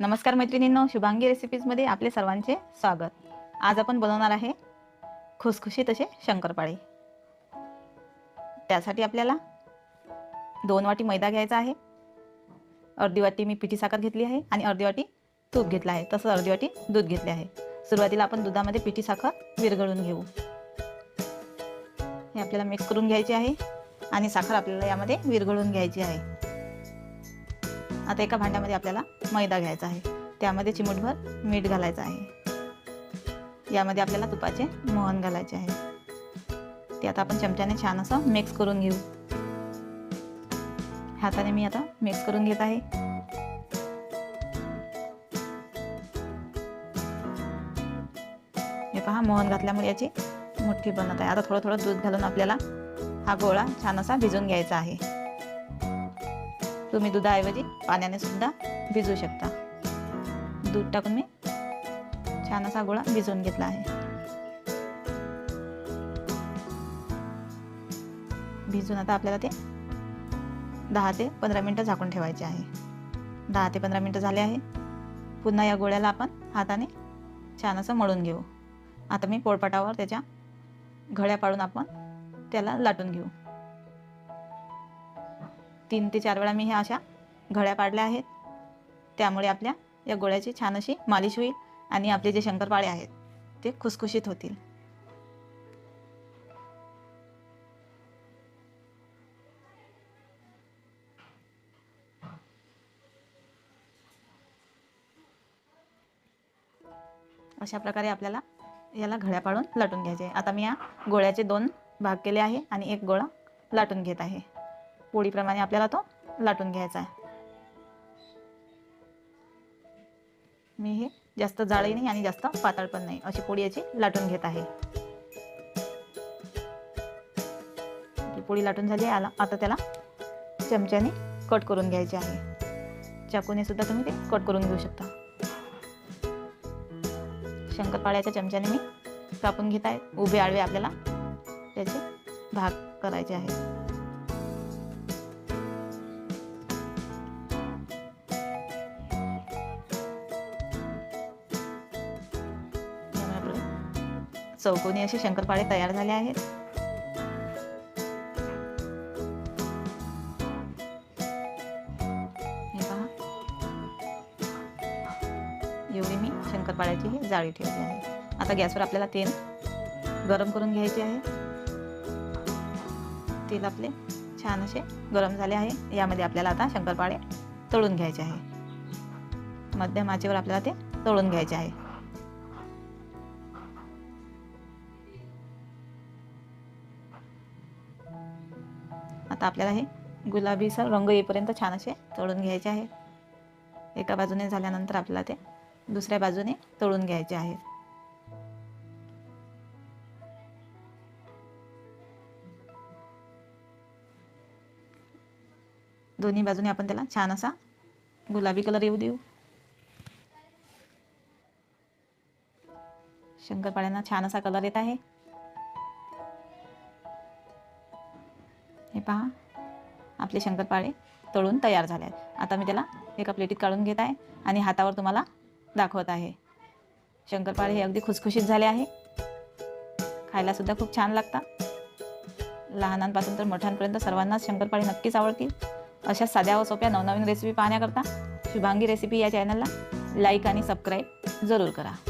नमस्कार मैत्रिणींनो शुभांगी रेसिपीजमध्ये आपले सर्वांचे स्वागत. आज आपण बनवणार आहे खुसखुशीत असे शंकरपाळे. त्यासाठी आपल्याला दोन वाटी मैदा घ्यायचा आहे अर्धी वाटी मी पिठी साखर घेतली आहे आणि अर्धी वाटी तूप घेतलं आहे. तसं अर्धी वाटी दूध घेतले आहे. सुरुवातीला आपण दुधामध्ये पिठी साखर विरघळून घेऊ. हे आपल्याला मिक्स करून घ्यायचे आहे आणि साखर आपल्याला यामध्ये विरघळून घ्यायची आहे. आता एका भांड्यामध्ये आपल्याला मैदा घ्यायचा आहे. त्यामध्ये चिमूटभर मीठ घालायचं आहे. यामध्ये आपल्याला तुपाचे मोहन घालायचे आहे. ते आता आपण चमच्याने छान असं मिक्स करून घेऊ. हाताने मी आता मिक्स करून घेत आहे. हे पहा मोहन घातल्यामुळे याची मुठ्ठी बनत आहे. आता थोडं थोडं दूध घालून आपल्याला हा गोळा छान असा भिजून घ्यायचा आहे. तुम्ही दुधाऐवजी पाण्याने सुद्धा भिजवू शकता. दूध टाकून मी छान असा गोळा भिजवून घेतला आहे. भिजून आता आपल्याला ते दहा ते पंधरा मिनटं झाकून ठेवायचे आहे. दहा ते पंधरा मिनटं झाले आहे. पुन्हा या गोळ्याला आपण हाताने छान असं मळून घेऊ. आता मी पोळपाटावर त्याच्या घड्या पाडून आपण त्याला लाटून घेऊ. तीन ते चार वेळा मी ह्या अशा घड्या पाडल्या आहेत. त्यामुळे आपल्या या गोळ्याची छान अशी मालिश होईल आणि आपले जे शंकरपाळे आहेत ते खुसखुशीत होतील. अशा प्रकारे आपल्याला याला घड्या पाडून लाटून घ्यायचे. आता मी या गोळ्याचे दोन भाग केले आहे आणि एक गोळा लाटून घेत आहे. पोळीप्रमाणे आपल्याला तो लाटून घ्यायचा आहे. मी हे जास्त जाळी नाही आणि जास्त पातळ पण नाही अशी पोळी याची लाटून घेत आहे. पोळी लाटून झाली आहे. आला आता त्याला चमच्याने कट करून घ्यायचे आहे. चाकूने सुद्धा तुम्ही ते कट करून घेऊ शकता. शंकरपाळ्याच्या चमच्याने मी कापून घेत आहे. उभे आडवे आपल्याला त्याचे भाग करायचे आहे चौकोनी असे शंकरपाळे तयार झाले आहेत. हे पहा. एवढी मी शंकरपाळ्याची ही जाळी ठेवली आहे. आता गॅसवर आपल्याला तेल गरम करून घ्यायचे आहे. तेल आपले छान असे गरम झाले आहे. यामध्ये आपल्याला आता शंकरपाळे तळून घ्यायचे आहे. मध्यम आचेवर आपल्याला ते तळून घ्यायचे आहे. आता आपल्याला हे गुलाबीचा रंग येईपर्यंत छान असे तळून घ्यायचे आहे एका बाजूने झाल्यानंतर आपल्याला ते दुसऱ्या बाजूने तळून घ्यायचे आहे दोन्ही बाजूने आपण त्याला छान असा गुलाबी कलर येऊ देऊ. शंकरपाळ्यांना छान असा कलर येत आहे. हे पहा. आपले शंकरपाळे तळून तयार झाले आहेत आता मी त्याला एका प्लेटीत काढून घेत आहे आणि हातावर तुम्हाला दाखवत आहे. शंकरपाळे हे अगदी खुसखुशीत झाले आहे. खायला सुद्धा खूप छान लागतात. लहानांपासून तर मोठ्यांपर्यंत सर्वांनाच शंकरपाळे नक्कीच आवडतील. अशा साध्या व सोप्या नवनवीन रेसिपी पाहण्याकरता शुभांगी रेसिपी या चॅनलला लाईक आणि सबस्क्राईब जरूर करा.